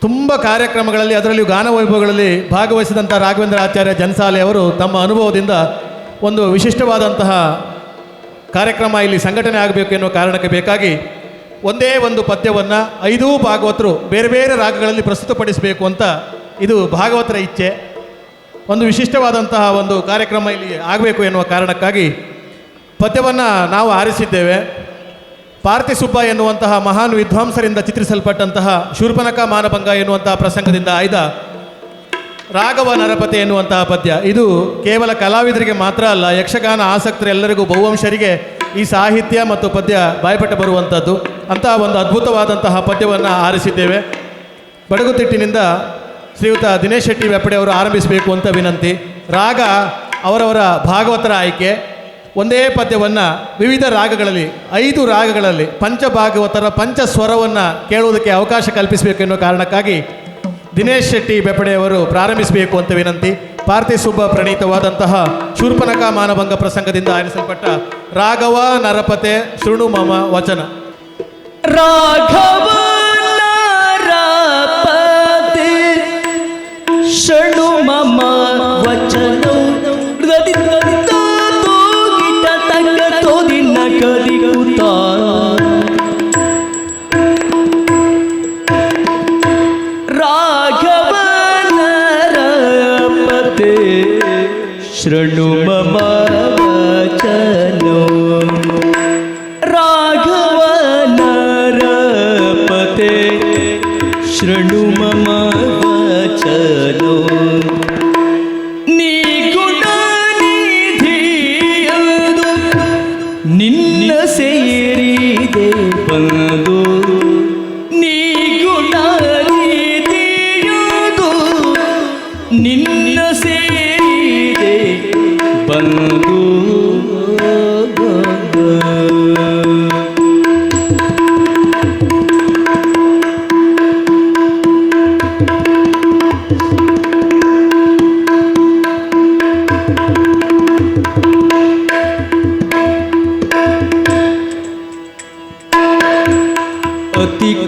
ತುಂಬ ಕಾರ್ಯಕ್ರಮಗಳಲ್ಲಿ, ಅದರಲ್ಲಿಯೂ ಗಾನ ವೈಭವಗಳಲ್ಲಿ ಭಾಗವಹಿಸಿದಂಥ ರಾಘವೇಂದ್ರ ಆಚಾರ್ಯ ಜನ್ಸಾಲೆ ಅವರು ತಮ್ಮ ಅನುಭವದಿಂದ ಒಂದು ವಿಶಿಷ್ಟವಾದಂತಹ ಕಾರ್ಯಕ್ರಮ ಇಲ್ಲಿ ಸಂಘಟನೆ ಆಗಬೇಕು ಎನ್ನುವ ಕಾರಣಕ್ಕೆ ಬೇಕಾಗಿ ಒಂದೇ ಒಂದು ಪದ್ಯವನ್ನು ಐದೂ ಭಾಗವತರು ಬೇರೆ ಬೇರೆ ರಾಗಗಳಲ್ಲಿ ಪ್ರಸ್ತುತಪಡಿಸಬೇಕು ಅಂತ ಇದು ಭಾಗವತರ ಇಚ್ಛೆ. ಒಂದು ವಿಶಿಷ್ಟವಾದಂತಹ ಒಂದು ಕಾರ್ಯಕ್ರಮ ಇಲ್ಲಿ ಆಗಬೇಕು ಎನ್ನುವ ಕಾರಣಕ್ಕಾಗಿ ಪದ್ಯವನ್ನು ನಾವು ಆರಿಸಿದ್ದೇವೆ. ಪಾರ್ಥಿ ಸುಬ್ಬ ಎನ್ನುವಂತಹ ಮಹಾನ್ ವಿದ್ವಾಂಸರಿಂದ ಚಿತ್ರಿಸಲ್ಪಟ್ಟಂತಹ ಶೂರ್ಪನಕ ಮಾನಭಂಗ ಎನ್ನುವಂತಹ ಪ್ರಸಂಗದಿಂದ ಆಯ್ದ ರಾಘವ ನರಪತಿ ಎನ್ನುವಂತಹ ಪದ್ಯ. ಇದು ಕೇವಲ ಕಲಾವಿದರಿಗೆ ಮಾತ್ರ ಅಲ್ಲ, ಯಕ್ಷಗಾನ ಆಸಕ್ತರೆಲ್ಲರಿಗೂ ಬಹುವಂಶರಿಗೆ ಈ ಸಾಹಿತ್ಯ ಮತ್ತು ಪದ್ಯ ಬಾಯ್ಪಟ್ಟ ಬರುವಂಥದ್ದು ಅಂತಹ ಒಂದು ಅದ್ಭುತವಾದಂತಹ ಪದ್ಯವನ್ನು ಆರಿಸಿದ್ದೇವೆ. ಬಡಗುತಿಟ್ಟಿನಿಂದ ಶ್ರೀಯುತ ದಿನೇಶ್ ಶೆಟ್ಟಿ ವೆಪ್ಪಡೆ ಅವರು ಆರಂಭಿಸಬೇಕು ಅಂತ ವಿನಂತಿ. ರಾಗ ಅವರವರ ಭಾಗವತರ ಆಯ್ಕೆ. ಒಂದೇ ಪದ್ಯವನ್ನು ವಿವಿಧ ರಾಗಗಳಲ್ಲಿ, ಐದು ರಾಗಗಳಲ್ಲಿ, ಪಂಚಭಾಗವತರ ಪಂಚ ಸ್ವರವನ್ನು ಕೇಳುವುದಕ್ಕೆ ಅವಕಾಶ ಕಲ್ಪಿಸಬೇಕು ಎನ್ನುವ ಕಾರಣಕ್ಕಾಗಿ ದಿನೇಶ್ ಶೆಟ್ಟಿ ಬೆಪ್ಪಡೆಯವರು ಪ್ರಾರಂಭಿಸಬೇಕು ಅಂತ ವಿನಂತಿ. ಪಾರ್ಥಿಸುಬ್ಬ ಪ್ರಣೀತವಾದಂತಹ ಶೂರ್ಪನಕ ಮಾನಭಂಗ ಪ್ರಸಂಗದಿಂದ ಆರಿಸಲ್ಪಟ್ಟ ರಾಘವ ನರಪತೆ ಶೃಣು ಮಮ ವಚನ. ರಾಘವ sürer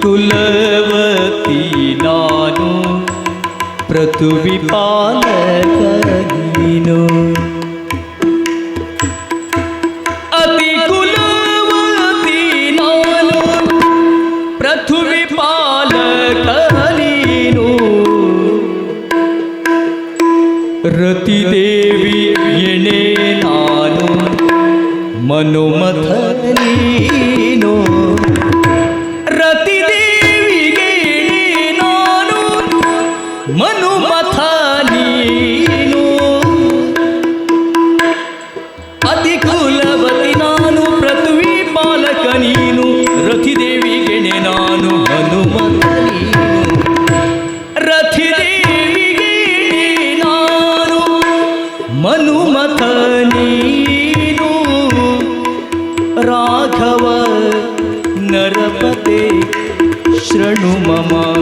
कुलवती नानु दिनो numa mão.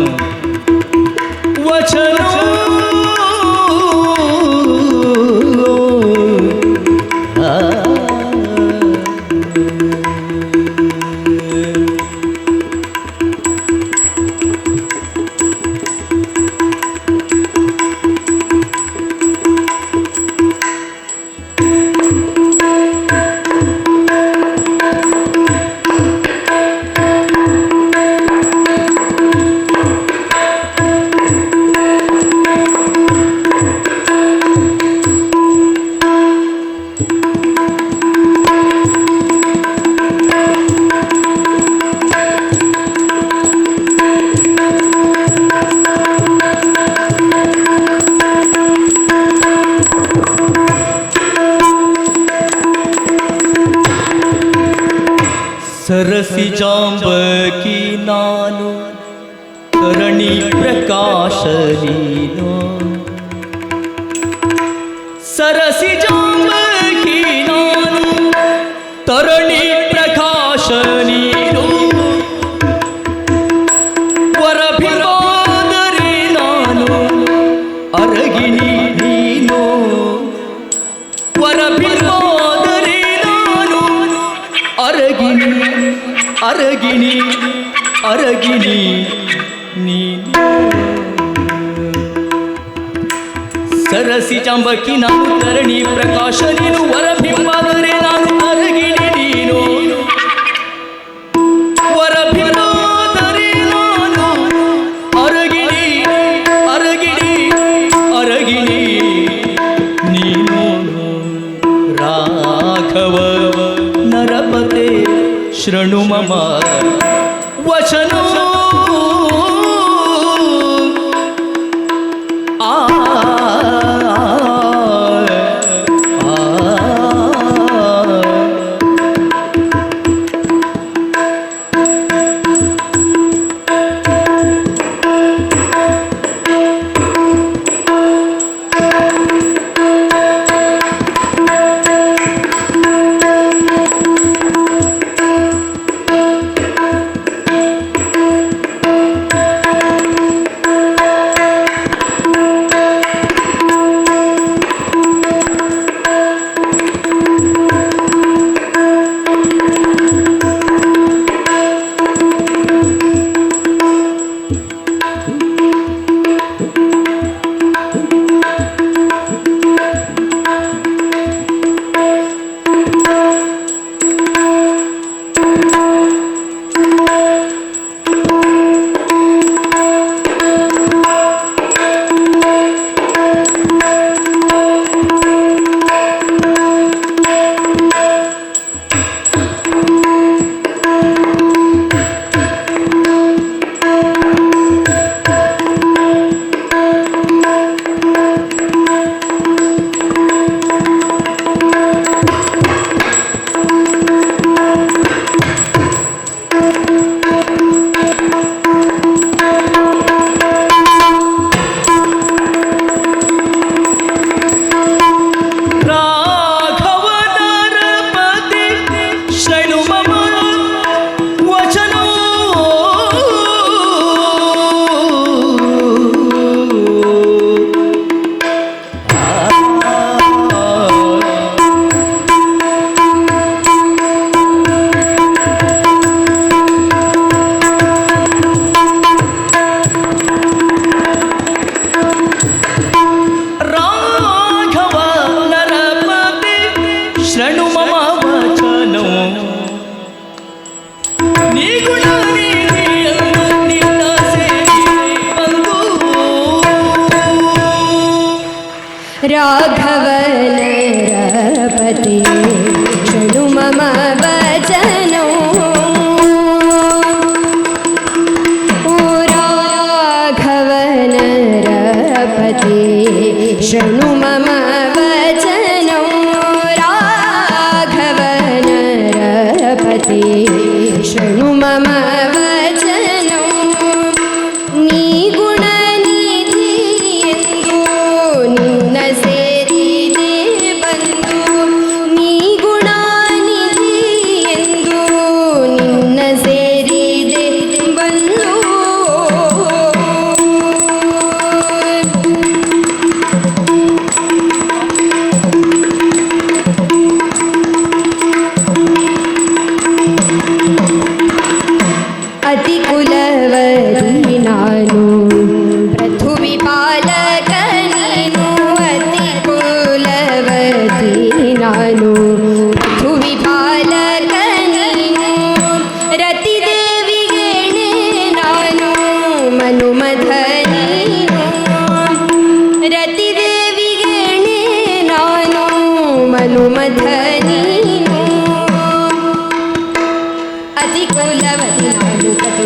सरसि जाम्बक அரகிணி அரகிணி நீ ಸರಸಿ ಚಾಂಬಕಿ ನಾನು ತರಣಿ ಪ್ರಕಾಶ ನೀನು ವರಬಿಂಬಾದರೆ ನಾನು মামা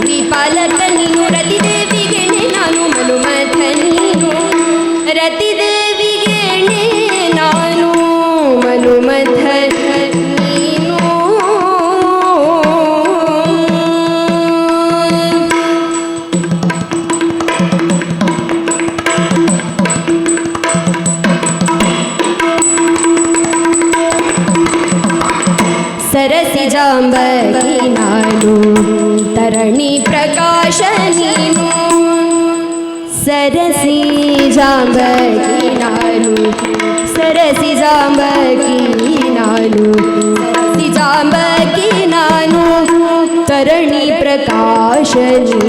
ni palate कि करण प्रकाशनि।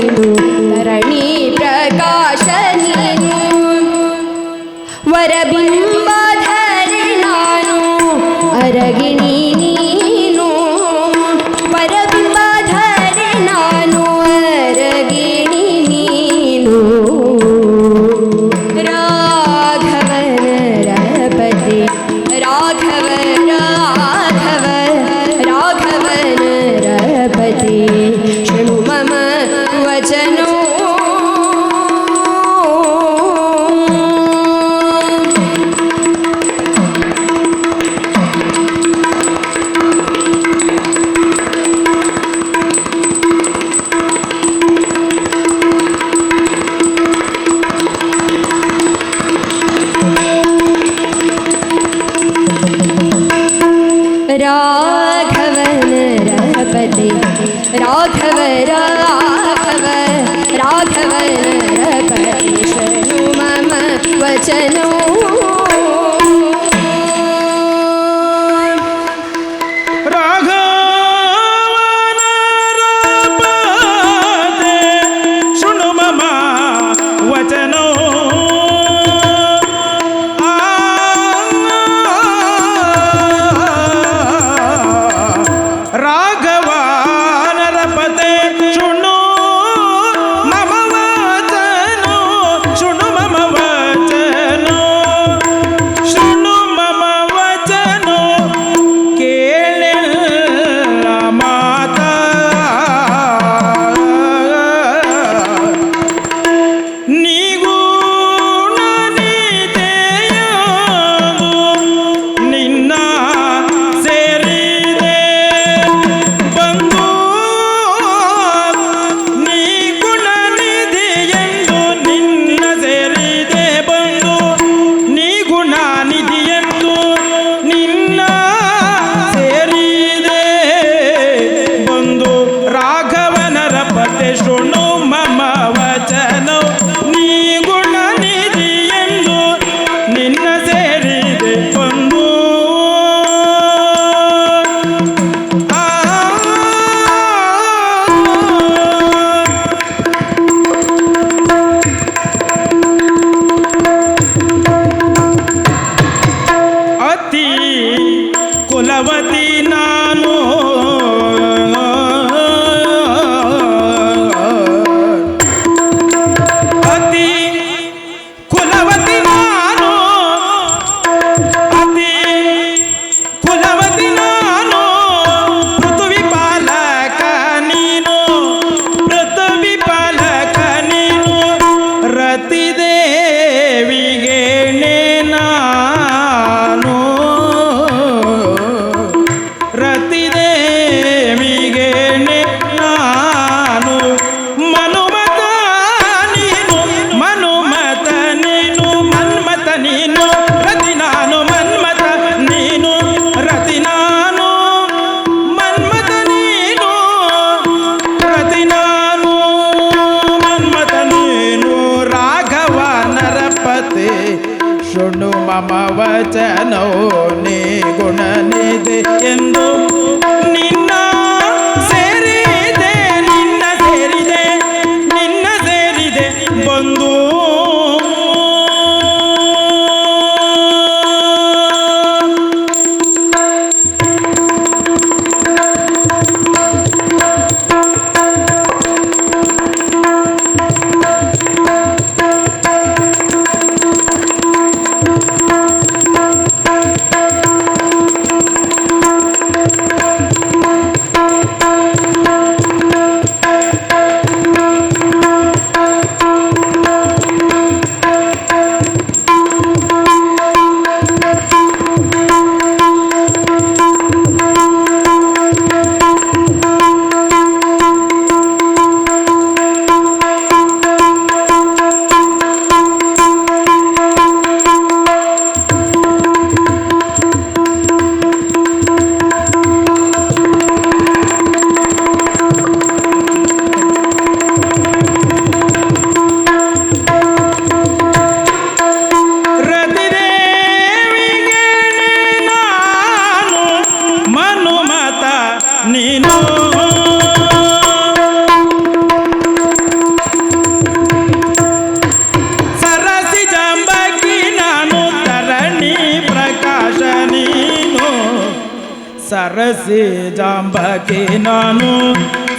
ಸರಸಿ ಜಾಂಬಕಿ ನಾನು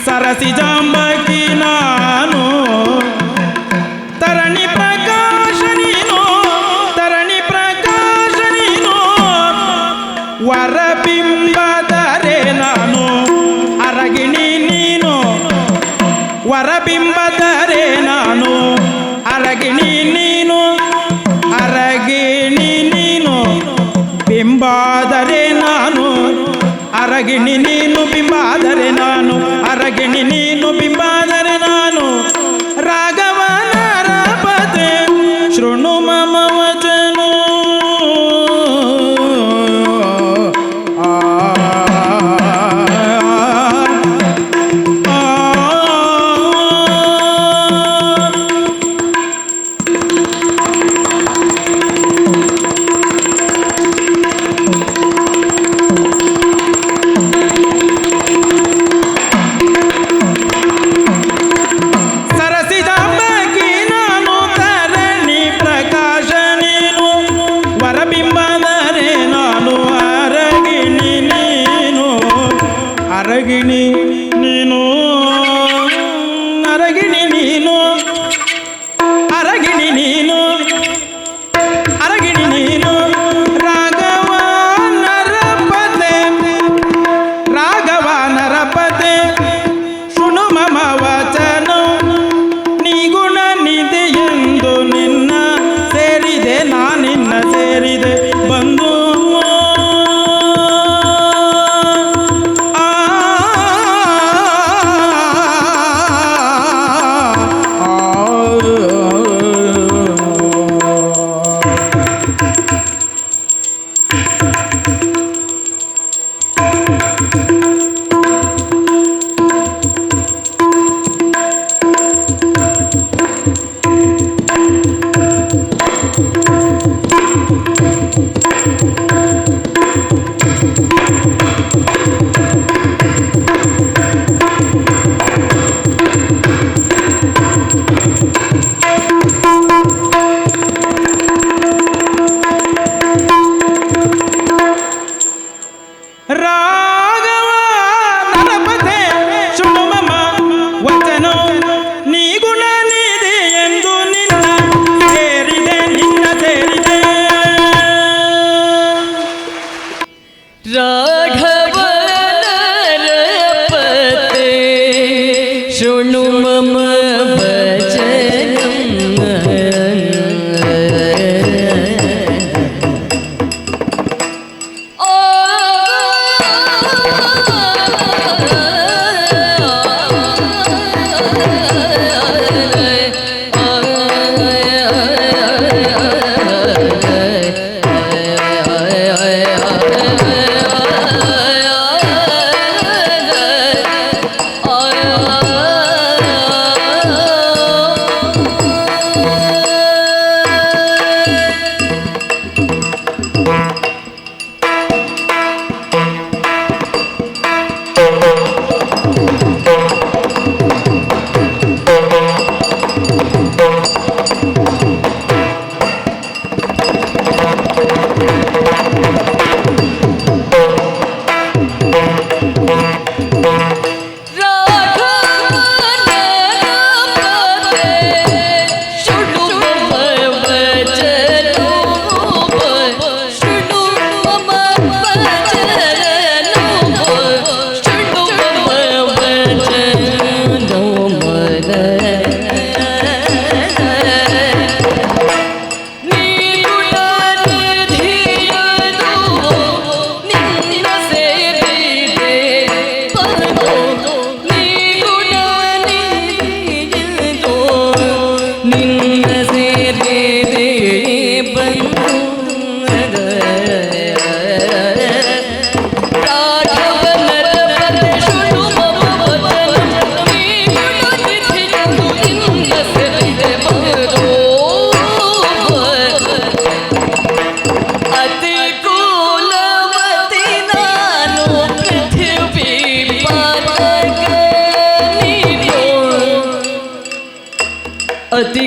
ಸರಸಿ ಜಾಂಬಕಿ ನಾನು ಅರಗಿಣಿ ನೀನು ಬಿಂಬಾದರೆ ನಾನು. ಅರಗಿಣಿ ನೀನು ಬಿಂಬಾದರೆ ನಾನು. ರಾಗ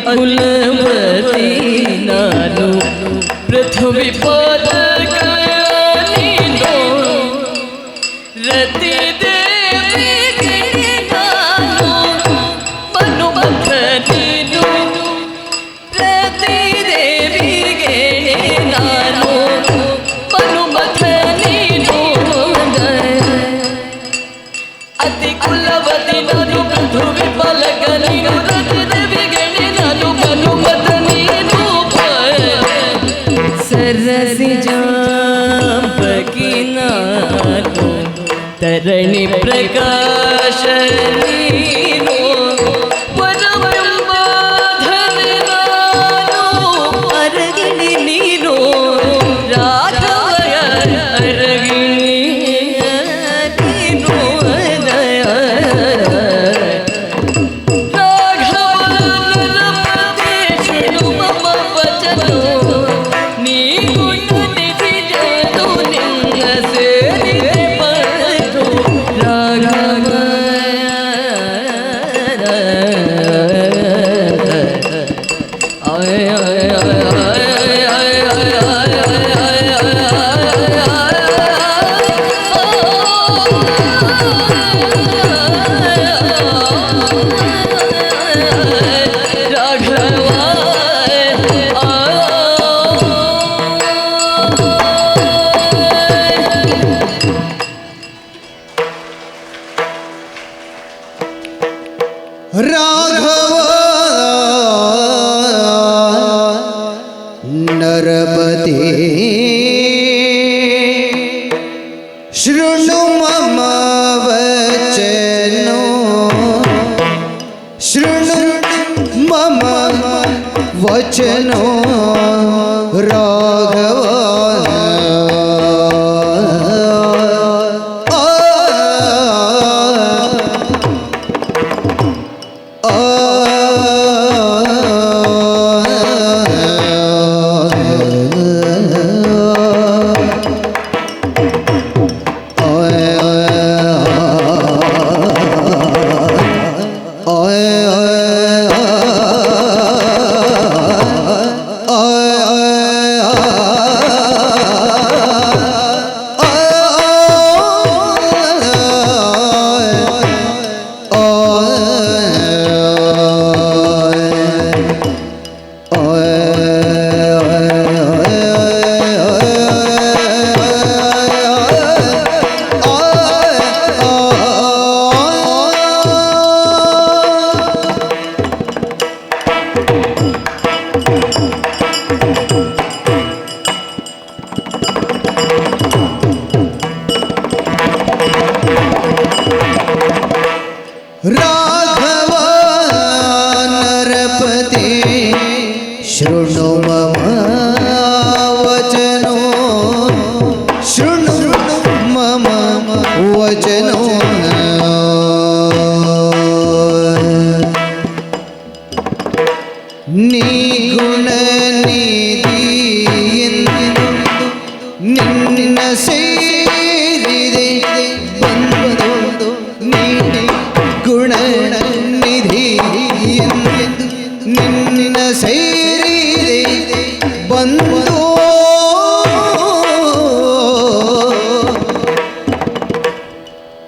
কুল মদিনানু পৃথিবী পথ तरणी प्रकाश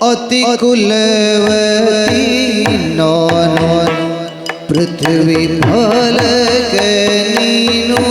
അതികുലവീനോ പൃഥ്വി നീനോ